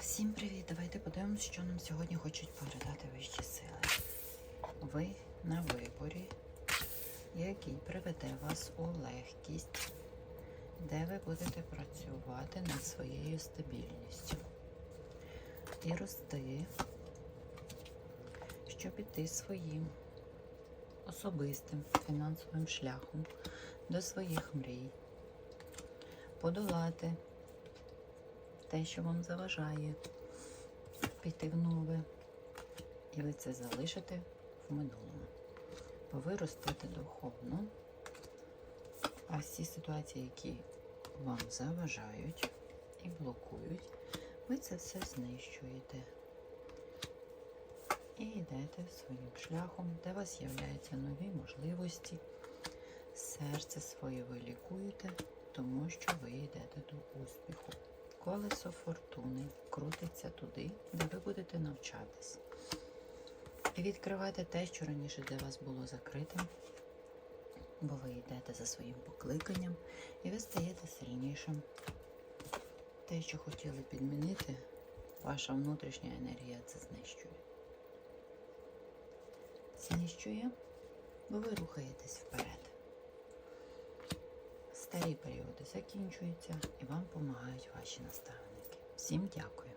Всім привіт! Давайте подивимось, що нам сьогодні хочуть передати вищі сили. Ви на виборі, який приведе вас у легкість, де ви будете працювати над своєю стабільністю і рости, щоб іти своїм особистим фінансовим шляхом до своїх мрій, подолати те, що вам заважає піти в нове, і ви це залишите в минулому. Бо ви ростете духовно, а всі ситуації, які вам заважають і блокують, ви це все знищуєте. І йдете своїм шляхом, де у вас з'являються нові можливості. Серце своє ви лікуєте, тому що ви йдете до успіху. Колесо фортуни крутиться туди, де ви будете навчатись. І відкривайте те, що раніше для вас було закритим, бо ви йдете за своїм покликанням і ви стаєте сильнішим. Те, що хотіли підмінити, ваша внутрішня енергія це знищує. Знищує, бо ви рухаєтесь вперед. Старі періоди закінчуються і вам допомагають ваші наставники. Всім дякую.